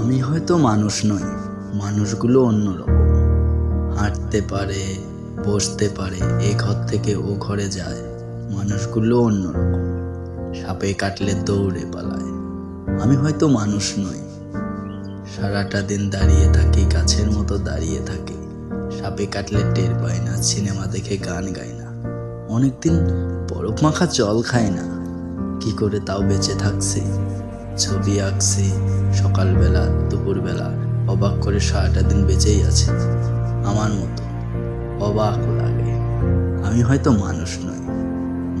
আমি হয়তো মানুষ নই, মানুষগুলো অন্যরকম। হাঁটতে পারে, বসতে পারে, এ ঘর থেকে ও ঘরে যায়, মানুষগুলো অন্যরকম। সাপে কাটলে দৌড়ে পালায়, আমি হয়তো মানুষ নই। সারাটা দিন দাঁড়িয়ে থাকি, গাছের মতো দাঁড়িয়ে থাকি। সাপে কাটলে টের পাই না, সিনেমা দেখে গান গাই না। অনেকদিন বরফ মাখা জল খাই না, কি করে তাও বেঁচে থাকছি? ছবি আঁকছি সকালবেলা, দুপুরবেলা। অবাক করে সারাটা দিন বেঁচেই আছে। আমার মতো অবাক লাগে। আমি হয়তো মানুষ নই।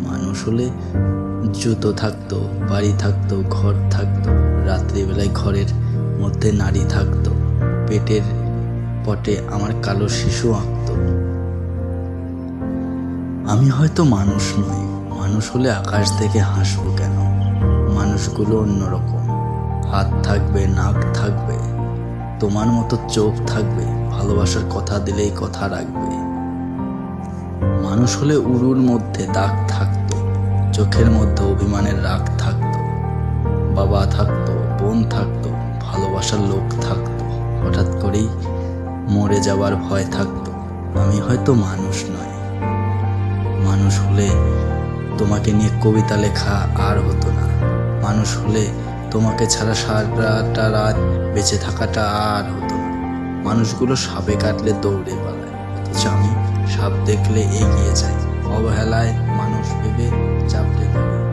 মানুষ হলে জুতো থাকতো, বাড়ি থাকতো, ঘর থাকতো, রাত্রিবেলায় ঘরের মধ্যে নারী থাকতো, পেটের পটে আমার কালো শিশু আঁকতো। আমি হয়তো মানুষ নই। মানুষ হলে আকাশ থেকে হাসবো কেন? মানুষগুলো অন্যরকম। হাত থাকবে, নাক থাকবে, তোমার মতো চোখ থাকবে, ভালোবাসার কথা দিলেই কথা রাখবে। মানুষ হলে উড়ুর মধ্যে দাগ থাকতো, চোখের মধ্যে অভিমানের রাগ থাকতো, বাবা থাকতো, বোন থাকতো, ভালোবাসার লোক থাকতো, হঠাৎ করেই মরে যাওয়ার ভয় থাকতো। আমি হয়তো মানুষ নয় মানুষ হলে তোমাকে নিয়ে কবিতা লেখা আর হতো মানুষ হলে তোমাকে ছাড়া সারাটা রাত বেঁচে থাকাটা আর হতো মানুষগুলো সাপে কাটলে দৌড়ে পালায়, অথচ আমি সাপ দেখলে এগিয়ে যাই। অবহেলায় মানুষ ভেবে চাপড়ে দেবে